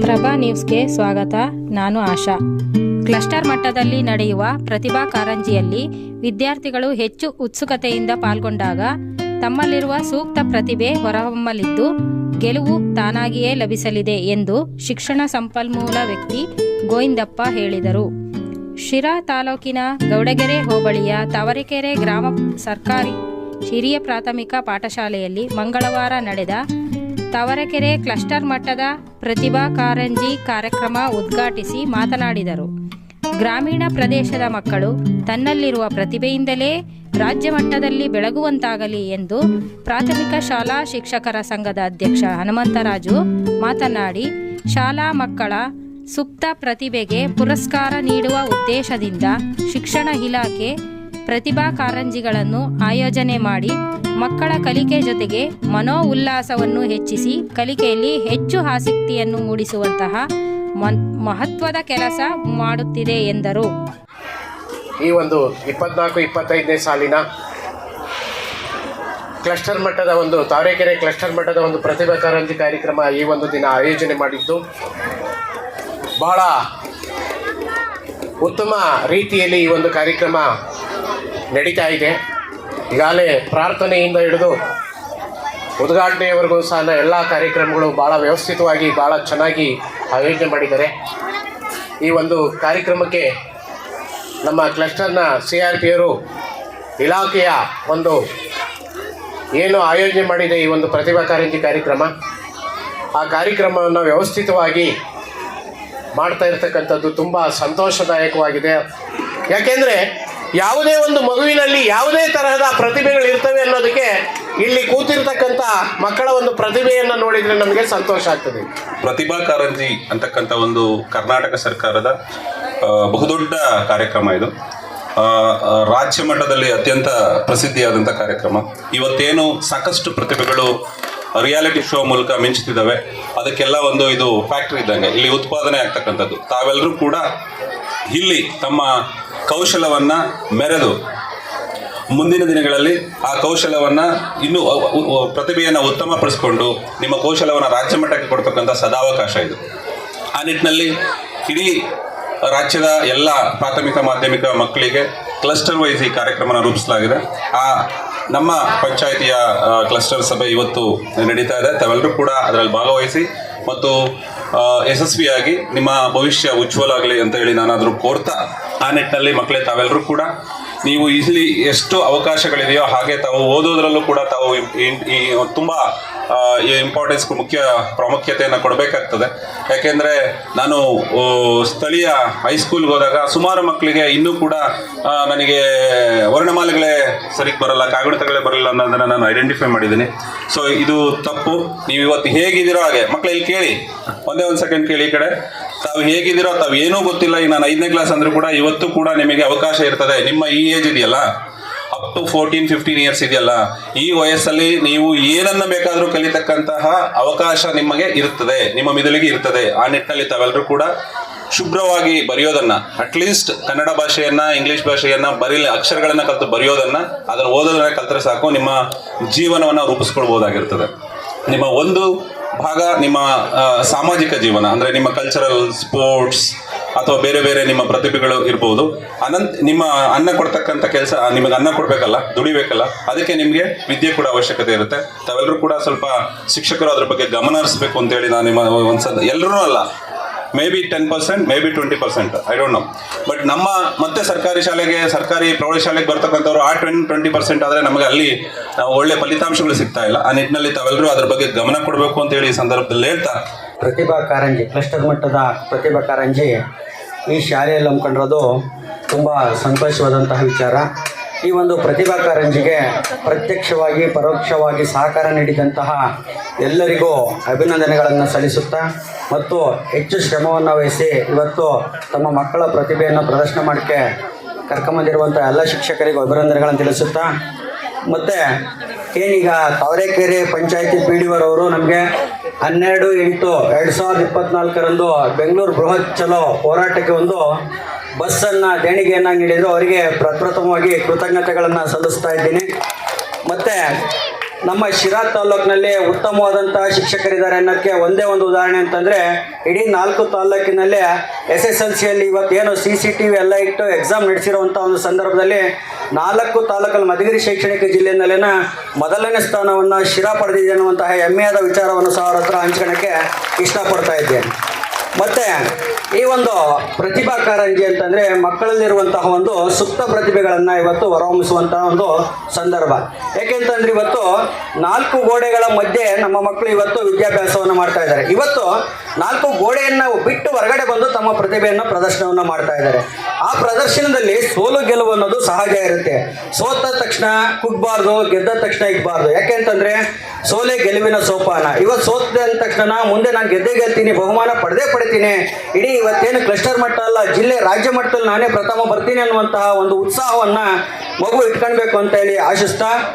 ಪ್ರಭಾ ನ್ಯೂಸ್ಗೆ ಸ್ವಾಗತ. ನಾನು ಆಶಾ. ಕ್ಲಸ್ಟರ್ ಮಟ್ಟದಲ್ಲಿ ನಡೆಯುವ ಪ್ರತಿಭಾ ಕಾರಂಜಿಯಲ್ಲಿ ವಿದ್ಯಾರ್ಥಿಗಳು ಹೆಚ್ಚು ಉತ್ಸುಕತೆಯಿಂದ ಪಾಲ್ಗೊಂಡಾಗ ತಮ್ಮಲ್ಲಿರುವ ಸೂಕ್ತ ಪ್ರತಿಭೆ ಹೊರಹೊಮ್ಮಲಿದ್ದು ಗೆಲುವು ತಾನಾಗಿಯೇ ಲಭಿಸಲಿದೆ ಎಂದು ಶಿಕ್ಷಣ ಸಂಪನ್ಮೂಲ ವ್ಯಕ್ತಿ ಗೋವಿಂದಪ್ಪ ಹೇಳಿದರು. ಶಿರಾ ತಾಲೂಕಿನ ಗೌಡಗೆರೆ ಹೋಬಳಿಯ ತವರೆಕೆರೆ ಗ್ರಾಮ ಸರ್ಕಾರಿ ಹಿರಿಯ ಪ್ರಾಥಮಿಕ ಪಾಠಶಾಲೆಯಲ್ಲಿ ಮಂಗಳವಾರ ನಡೆದ ತವರೆಕೆರೆ ಕ್ಲಸ್ಟರ್ ಮಟ್ಟದ ಪ್ರತಿಭಾ ಕಾರಂಜಿ ಕಾರ್ಯಕ್ರಮ ಉದ್ಘಾಟಿಸಿ ಮಾತನಾಡಿದರು. ಗ್ರಾಮೀಣ ಪ್ರದೇಶದ ಮಕ್ಕಳು ತನ್ನಲ್ಲಿರುವ ಪ್ರತಿಭೆಯಿಂದಲೇ ರಾಜ್ಯ ಮಟ್ಟದಲ್ಲಿ ಬೆಳಗುವಂತಾಗಲಿ ಎಂದು ಪ್ರಾಥಮಿಕ ಶಾಲಾ ಶಿಕ್ಷಕರ ಸಂಘದ ಅಧ್ಯಕ್ಷ ಹನುಮಂತರಾಜು ಮಾತನಾಡಿ, ಶಾಲಾ ಮಕ್ಕಳ ಸುಪ್ತ ಪ್ರತಿಭೆಗೆ ಪುರಸ್ಕಾರ ನೀಡುವ ಉದ್ದೇಶದಿಂದ ಶಿಕ್ಷಣ ಇಲಾಖೆ ಪ್ರತಿಭಾ ಕಾರಂಜಿಗಳನ್ನು ಆಯೋಜನೆ ಮಾಡಿ ಮಕ್ಕಳ ಕಲಿಕೆ ಜೊತೆಗೆ ಮನೋ ಉಲ್ಲಾಸವನ್ನು ಹೆಚ್ಚಿಸಿ ಕಲಿಕೆಯಲ್ಲಿ ಹೆಚ್ಚು ಆಸಕ್ತಿಯನ್ನು ಮೂಡಿಸುವಂತಹ ಮಹತ್ವದ ಕೆಲಸ ಮಾಡುತ್ತಿದೆ ಎಂದರು. ಈ ಒಂದು ಇಪ್ಪತ್ನಾಲ್ಕು, ಇಪ್ಪತ್ತೈದನೇ ಸಾಲಿನ ಕ್ಲಸ್ಟರ್ ಮಟ್ಟದ ಒಂದು ತಾವರೆಕೆರೆ ಕ್ಲಸ್ಟರ್ ಮಟ್ಟದ ಒಂದು ಪ್ರತಿಭಾ ಕಾರಂಜಿ ಕಾರ್ಯಕ್ರಮ ಈ ಒಂದು ದಿನ ಆಯೋಜನೆ ಮಾಡಿದ್ದು. ಬಹಳ ಉತ್ತಮ ರೀತಿಯಲ್ಲಿ ಈ ಒಂದು ಕಾರ್ಯಕ್ರಮ ನಡೀತಾ ಇದೆ. ಈಗಾಗಲೇ ಪ್ರಾರ್ಥನೆಯಿಂದ ಹಿಡಿದು ಉದ್ಘಾಟನೆಯವರೆಗೂ ಸಹ ಎಲ್ಲ ಕಾರ್ಯಕ್ರಮಗಳು ಭಾಳ ವ್ಯವಸ್ಥಿತವಾಗಿ ಭಾಳ ಚೆನ್ನಾಗಿ ಆಯೋಜನೆ ಮಾಡಿದ್ದಾರೆ. ಈ ಒಂದು ಕಾರ್ಯಕ್ರಮಕ್ಕೆ ನಮ್ಮ ಕ್ಲಸ್ಟರ್ನ ಸಿ ಆರ್ ಪಿಯವರು ಇಲಾಖೆಯ ಒಂದು ಏನು ಆಯೋಜನೆ ಮಾಡಿದೆ ಈ ಒಂದು ಪ್ರತಿಭಾ ಕಾರಂಜಿ ಕಾರ್ಯಕ್ರಮ. ಆ ಕಾರ್ಯಕ್ರಮವನ್ನು ವ್ಯವಸ್ಥಿತವಾಗಿ ಮಾಡ್ತಾ ಇರ್ತಕ್ಕಂಥದ್ದು ತುಂಬ ಸಂತೋಷದಾಯಕವಾಗಿದೆ. ಯಾಕೆಂದರೆ ಯಾವುದೇ ಒಂದು ಮಗುವಿನಲ್ಲಿ ಯಾವುದೇ ತರಹದ ಪ್ರತಿಭೆಗಳು ಇರ್ತವೆ ಅನ್ನೋದಕ್ಕೆ ಇಲ್ಲಿ ಕೂತಿರ್ತಕ್ಕಂಥ ಮಕ್ಕಳ ಒಂದು ಪ್ರತಿಭೆಯನ್ನು ನೋಡಿದರೆ ನಮಗೆ ಸಂತೋಷ ಆಗ್ತದೆ. ಪ್ರತಿಭಾ ಕಾರಂಜಿ ಅಂತಕ್ಕಂಥ ಒಂದು ಕರ್ನಾಟಕ ಸರ್ಕಾರದ ಬಹುದೊಡ್ಡ ಕಾರ್ಯಕ್ರಮ ಇದು. ರಾಜ್ಯ ಮಟ್ಟದಲ್ಲಿ ಅತ್ಯಂತ ಪ್ರಸಿದ್ಧಿಯಾದಂಥ ಕಾರ್ಯಕ್ರಮ. ಇವತ್ತೇನು ಸಾಕಷ್ಟು ಪ್ರತಿಭೆಗಳು ರಿಯಾಲಿಟಿ ಶೋ ಮೂಲಕ ಮಿಂಚುತ್ತಿದ್ದಾವೆ, ಅದಕ್ಕೆಲ್ಲ ಒಂದು ಇದು ಫ್ಯಾಕ್ಟ್ರಿ ಇದ್ದಂಗೆ. ಇಲ್ಲಿ ಉತ್ಪಾದನೆ ಆಗ್ತಕ್ಕಂಥದ್ದು. ತಾವೆಲ್ಲರೂ ಕೂಡ ಇಲ್ಲಿ ತಮ್ಮ ಕೌಶಲವನ್ನು ಮೆರೆದು ಮುಂದಿನ ದಿನಗಳಲ್ಲಿ ಆ ಕೌಶಲವನ್ನು ಇನ್ನೂ ಪ್ರತಿಭೆಯನ್ನು ಉತ್ತಮಪಡಿಸಿಕೊಂಡು ನಿಮ್ಮ ಕೌಶಲವನ್ನು ರಾಜ್ಯ ಮಟ್ಟಕ್ಕೆ ಕೊಡ್ತಕ್ಕಂಥ ಸದಾವಕಾಶ ಇದು. ಆ ನಿಟ್ಟಿನಲ್ಲಿ ಇಡೀ ರಾಜ್ಯದ ಎಲ್ಲ ಪ್ರಾಥಮಿಕ ಮಾಧ್ಯಮಿಕ ಮಕ್ಕಳಿಗೆ ಕ್ಲಸ್ಟರ್ ವೈಸ್ ಈ ಕಾರ್ಯಕ್ರಮನ ರೂಪಿಸಲಾಗಿದೆ. ಆ ನಮ್ಮ ಪಂಚಾಯಿತಿಯ ಕ್ಲಸ್ಟರ್ ಸಭೆ ಇವತ್ತು ನಡೀತಾ ಇದೆ. ತಾವೆಲ್ಲರೂ ಕೂಡ ಅದರಲ್ಲಿ ಭಾಗವಹಿಸಿ ಮತ್ತು ಯಶಸ್ವಿಯಾಗಿ ನಿಮ್ಮ ಭವಿಷ್ಯ ಉಜ್ವಲ ಆಗಲಿ ಅಂತ ಹೇಳಿ ನಾನಾದರೂ ಕೋರ್ತಾ ಆ ನಿಟ್ಟಿನಲ್ಲಿ ಮಕ್ಕಳೇ ತಾವೆಲ್ಲರೂ ಕೂಡ ನೀವು ಇಲ್ಲಿ ಎಷ್ಟು ಅವಕಾಶಗಳಿದೆಯೋ ಹಾಗೆ ತಾವು ಓದೋದ್ರಲ್ಲೂ ಕೂಡ ತಾವು ಇನ್- ಈ ಇಂಪಾರ್ಟೆನ್ಸ್ ಮುಖ್ಯ ಪ್ರಾಮುಖ್ಯತೆಯನ್ನು ಕೊಡಬೇಕಾಗ್ತದೆ. ಯಾಕೆಂದರೆ ನಾನು ಸ್ಥಳೀಯ ಹೈಸ್ಕೂಲ್ಗೆ ಹೋದಾಗ ಸುಮಾರು ಮಕ್ಕಳಿಗೆ ಇನ್ನೂ ಕೂಡ ನನಗೆ ವರ್ಣಮಾಲೆಗಳೇ ಸರಿಗೆ ಬರಲ್ಲ, ಕಾಗುಣಿತಗಳೇ ಬರಲ್ಲ ಅನ್ನೋದನ್ನು ನಾನು ಐಡೆಂಟಿಫೈ ಮಾಡಿದ್ದೀನಿ. ಸೊ ಇದು ತಪ್ಪು. ನೀವು ಇವತ್ತು ಹೇಗಿದ್ದೀರೋ ಹಾಗೆ ಮಕ್ಕಳು ಇಲ್ಲಿ ಕೇಳಿ. ಒಂದೇ ಒಂದು ಸೆಕೆಂಡ್ ಕೇಳಿ ಈ ಕಡೆ. ತಾವು ಹೇಗಿದ್ದೀರೋ, ತಾವು ಏನೂ ಗೊತ್ತಿಲ್ಲ. ಈಗ ನಾನು ಐದನೇ ಕ್ಲಾಸ್ ಅಂದರೂ ಕೂಡ ಇವತ್ತು ಕೂಡ ನಿಮಗೆ ಅವಕಾಶ ಇರ್ತದೆ. ನಿಮ್ಮ ಈ ಏಜ್ ಇದೆಯಲ್ಲ. Up to fourteen fifteen years ಇದೆಯಲ್ಲ, ಈ ವಯಸ್ಸಲ್ಲಿ ನೀವು ಏನನ್ನ ಬೇಕಾದರೂ ಕಲಿತಕ್ಕಂತಹ ಅವಕಾಶ ನಿಮಗೆ ಇರ್ತದೆ ನಿಮ್ಮ ಮಿದುಳಿಗೆ ಇರ್ತದೆ ಆ ನಿಟ್ಟಿನಲ್ಲಿ ತಾವೆಲ್ಲರೂ ಕೂಡ ಶುಭ್ರವಾಗಿ ಬರೆಯೋದನ್ನ ಅಟ್ಲೀಸ್ಟ್ ಕನ್ನಡ ಭಾಷೆಯನ್ನ, ಇಂಗ್ಲಿಷ್ ಭಾಷೆಯನ್ನ, ಬರೀ ಅಕ್ಷರಗಳನ್ನ ಕಲಿತು ಬರೆಯೋದನ್ನ, ಅದನ್ನು ಓದೋದನ್ನ ಕಲಿತರೆ ಸಾಕು, ನಿಮ್ಮ ಜೀವನವನ್ನ ರೂಪಿಸ್ಕೊಳ್ಬಹುದಾಗಿರ್ತದೆ. ನಿಮ್ಮ ಒಂದು ಭಾಗ ನಿಮ್ಮ ಸಾಮಾಜಿಕ ಜೀವನ, ಅಂದ್ರೆ ನಿಮ್ಮ ಕಲ್ಚರಲ್ ಸ್ಪೋರ್ಟ್ಸ್ ಅಥವಾ ಬೇರೆ ಬೇರೆ ನಿಮ್ಮ ಪ್ರತಿಭೆಗಳು ಇರ್ಬೋದು. ಅನಂತ, ನಿಮ್ಮ ಅನ್ನ ಕೊಡ್ತಕ್ಕಂಥ ಕೆಲಸ, ನಿಮಗೆ ಅನ್ನ ಕೊಡಬೇಕಲ್ಲ, ದುಡಿಬೇಕಲ್ಲ, ಅದಕ್ಕೆ ನಿಮಗೆ ವಿದ್ಯೆ ಕೂಡ ಅವಶ್ಯಕತೆ ಇರುತ್ತೆ. ತಾವೆಲ್ಲರೂ ಕೂಡ ಸ್ವಲ್ಪ ಶಿಕ್ಷಕರು ಅದ್ರ ಬಗ್ಗೆ ಗಮನ ಹರಿಸ್ಬೇಕು ಅಂತೇಳಿ ನಾನು ನಿಮ್ಮ ಒಂದ್ಸಲ ಎಲ್ಲರೂ ಅಲ್ಲ. Maybe ten percent maybe twenty percent I don't know but ನಮ್ಮ, ಮತ್ತೆ ಸರ್ಕಾರಿ ಶಾಲೆಗೆ, ಸರ್ಕಾರಿ ಪ್ರೌಢಶಾಲೆಗೆ ಬರ್ತಕ್ಕಂಥವ್ರು ಆ ಟ್ವೆನ್ ಟ್ವೆಂಟಿ ಪರ್ಸೆಂಟ್ ಆದರೆ ನಮಗೆ ಅಲ್ಲಿ ಒಳ್ಳೆ ಫಲಿತಾಂಶಗಳು ಸಿಗ್ತಾ ಇಲ್ಲ. ಆ ನಿಟ್ಟಿನಲ್ಲಿ ತಾವೆಲ್ಲರೂ ಅದ್ರ ಬಗ್ಗೆ ಗಮನ ಕೊಡಬೇಕು ಅಂತೇಳಿ ಈ ಸಂದರ್ಭದಲ್ಲಿ ಹೇಳ್ತಾ ಪ್ರತಿಭಾ ಕಾರಂಜಿ, ಕ್ಲಸ್ಟರ್ ಮಟ್ಟದ ಪ್ರತಿಭಾ ಕಾರಂಜಿ ಈ ಶಾಲೆಯಲ್ಲಿ ಹಮ್ಮಿಕೊಂಡಿರೋದು ತುಂಬ ಸಂತೋಷವಾದಂತಹ ವಿಚಾರ. ಈ ಒಂದು ಪ್ರತಿಭಾ ಕಾರಂಜಿಗೆ ಪ್ರತ್ಯಕ್ಷವಾಗಿ, ಪರೋಕ್ಷವಾಗಿ ಸಹಕಾರ ನೀಡಿದಂತಹ ಎಲ್ಲರಿಗೂ ಅಭಿನಂದನೆಗಳನ್ನು ಸಲ್ಲಿಸುತ್ತಾ ಮತ್ತು ಹೆಚ್ಚು ಶ್ರಮವನ್ನು ವಹಿಸಿ ಇವತ್ತು ತಮ್ಮ ಮಕ್ಕಳ ಪ್ರತಿಭೆಯನ್ನು ಪ್ರದರ್ಶನ ಮಾಡೋಕ್ಕೆ ಕರ್ಕೊಂಬಂದಿರುವಂಥ ಎಲ್ಲ ಶಿಕ್ಷಕರಿಗೂ ಅಭಿನಂದನೆಗಳನ್ನು ತಿಳಿಸುತ್ತಾ, ಮತ್ತು ಏನೀಗ ತಾವರೆಕೆರೆ ಪಂಚಾಯತಿ ಪಿ ಡಿ ಅವರು ನಮಗೆ ಹನ್ನೆರಡು ಎಂಟು ಎರಡು ಸಾವಿರದ ಇಪ್ಪತ್ನಾಲ್ಕರಂದು ಬೆಂಗಳೂರು ಬೃಹತ್ ಚಲೋ ಹೋರಾಟಕ್ಕೆ ಒಂದು ಬಸ್ಸನ್ನು ದೇಣಿಗೆಯನ್ನು ನೀಡಿದರು. ಅವರಿಗೆ ಪ್ರಪ್ರಥಮವಾಗಿ ಕೃತಜ್ಞತೆಗಳನ್ನು ಸಲ್ಲಿಸ್ತಾ ಇದ್ದೀನಿ. ಮತ್ತು ನಮ್ಮ ಶಿರಾ ತಾಲೂಕಿನಲ್ಲಿ ಉತ್ತಮವಾದಂತಹ ಶಿಕ್ಷಕರಿದ್ದಾರೆ ಅನ್ನೋಕ್ಕೆ ಒಂದೇ ಒಂದು ಉದಾಹರಣೆ ಅಂತಂದರೆ, ಇಡೀ ನಾಲ್ಕು ತಾಲೂಕಿನಲ್ಲೇ ಎಸ್ ಎಸ್ ಎಲ್ ಸಿಯಲ್ಲಿ ಇವತ್ತೇನು ಸಿ ಸಿ ಟಿ ವಿ ಎಲ್ಲ ಇಟ್ಟು ಎಕ್ಸಾಮ್ ನಡೆಸಿರುವಂಥ ಒಂದು ಸಂದರ್ಭದಲ್ಲಿ ನಾಲ್ಕು ತಾಲೂಕಲ್ಲಿ ಮಧುಗಿರಿ ಶೈಕ್ಷಣಿಕ ಜಿಲ್ಲೆಯಲ್ಲಿನ ಮೊದಲನೇ ಸ್ಥಾನವನ್ನು ಶಿರಾ ಪಡೆದಿದೆ ಅನ್ನುವಂತಹ ಹೆಮ್ಮೆಯಾದ ವಿಚಾರವನ್ನು ಸಹ ಅವರ ಹತ್ರ ಹಂಚ್ಕೊಳ್ಳೋಕ್ಕೆ ಇಷ್ಟಪಡ್ತಾ ಇದ್ದೇನೆ. ಮತ್ತೆ ಈ ಒಂದು ಪ್ರತಿಭಾ ಕಾರಂಜಿ ಅಂತಂದ್ರೆ ಮಕ್ಕಳಲ್ಲಿರುವಂತಹ ಒಂದು ಸುಪ್ತ ಪ್ರತಿಭೆಗಳನ್ನ ಇವತ್ತು ಹೊರಹೊಮ್ಮಿಸುವಂತಹ ಒಂದು ಸಂದರ್ಭ. ಯಾಕೆಂತಂದ್ರೆ ಇವತ್ತು ನಾಲ್ಕು ಗೋಡೆಗಳ ಮಧ್ಯೆ ನಮ್ಮ ಮಕ್ಕಳು ಇವತ್ತು ವಿದ್ಯಾಭ್ಯಾಸವನ್ನು ಮಾಡ್ತಾ ಇದ್ದಾರೆ. ಇವತ್ತು ನಾಲ್ಕು ಗೋಡೆಯನ್ನ ಬಿಟ್ಟು ಹೊರಗಡೆ ಬಂದು ತಮ್ಮ ಪ್ರತಿಭೆಯನ್ನು ಪ್ರದರ್ಶನವನ್ನು ಮಾಡ್ತಾ ಇದ್ದಾರೆ. ಪ್ರದರ್ಶನದಲ್ಲಿ ಸೋಲು ಗೆಲುವು ಅನ್ನೋದು ಸಹಜ ಇರುತ್ತೆ. ಸೋತ ತಕ್ಷಣ ಕುಗ್ಬಾರ್ದು, ಗೆದ್ದ ತಕ್ಷಣ ಇಗ್ಬಾರ್ದು. ಯಾಕೆಂತಂದ್ರೆ ಸೋಲೆ ಗೆಲುವಿನ ಸೋಪಾನ. ಇವತ್ತು ಸೋತೆ ಅಂದ ತಕ್ಷಣ ಮುಂದೆ ನಾನು ಗೆದ್ದೇ ಗೆಲ್ತೀನಿ, ಬಹುಮಾನ ಪಡೆದೇ ಪಡಿತೀನಿ. ಇಡೀ ಇವತ್ತೇನು ಕ್ಲಸ್ಟರ್ ಮಟ್ಟ ಅಲ್ಲ, ಜಿಲ್ಲೆ ರಾಜ್ಯ ಮಟ್ಟದಲ್ಲಿ ನಾನೇ ಪ್ರಥಮ ಬರ್ತೀನಿ ಅನ್ನುವಂತಹ ಒಂದು ಉತ್ಸಾಹವನ್ನ ಮಗು ಇಟ್ಕೊಳ್ಬೇಕು ಅಂತ ಹೇಳಿ ಆಶಿಸ್ತಾ